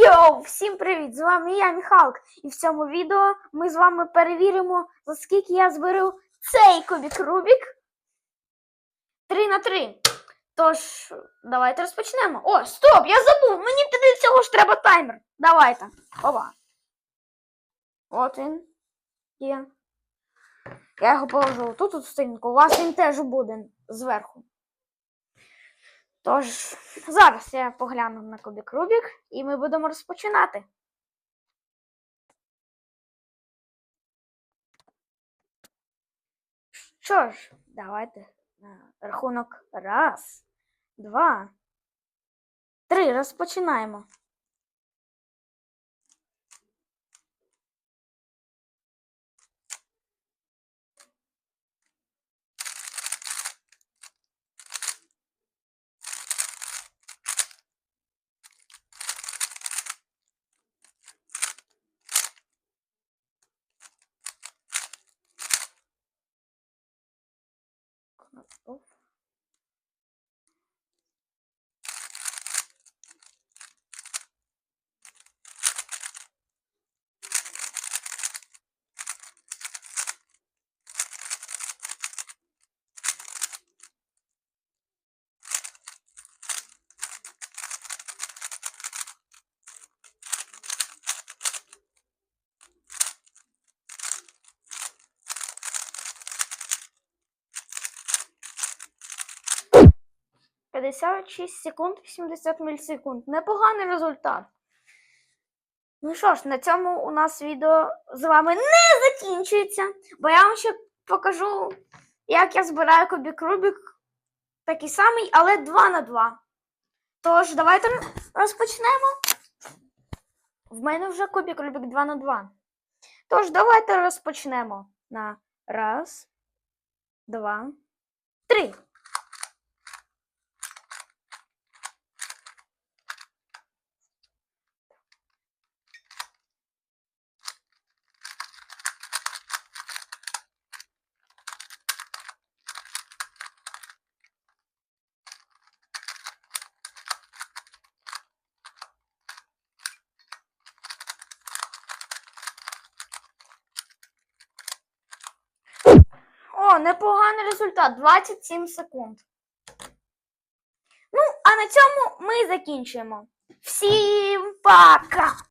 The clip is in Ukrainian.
Йоу, всім привіт! З вами я, Міхалк. І в цьому відео ми з вами перевіримо, за скільки я зберу цей кубік Рубік. 3 на 3. Тож, давайте розпочнемо. О, стоп! Я забув! Мені тоді цього ж треба таймер. Давайте. Ова. От він. Є. Я його положу тут у сторінку. У вас він теж буде зверху. Тож, зараз я погляну на кубік Рубік і ми будемо розпочинати. Що ж, давайте на рахунок раз, два, три. Розпочинаємо. 哦。56 секунд 80 мілісекунд. Непоганий результат. Ну що ж, на цьому у нас відео з вами не закінчується, бо я вам ще покажу, як я збираю кубік Рубік. Такий самий, але 2 на 2. Тож, давайте розпочнемо. В мене вже кубік Рубік 2 на 2. Тож, давайте розпочнемо на раз, два, три. Непоганий результат 27 секунд. Ну, а на цьому ми закінчуємо. Всім пока!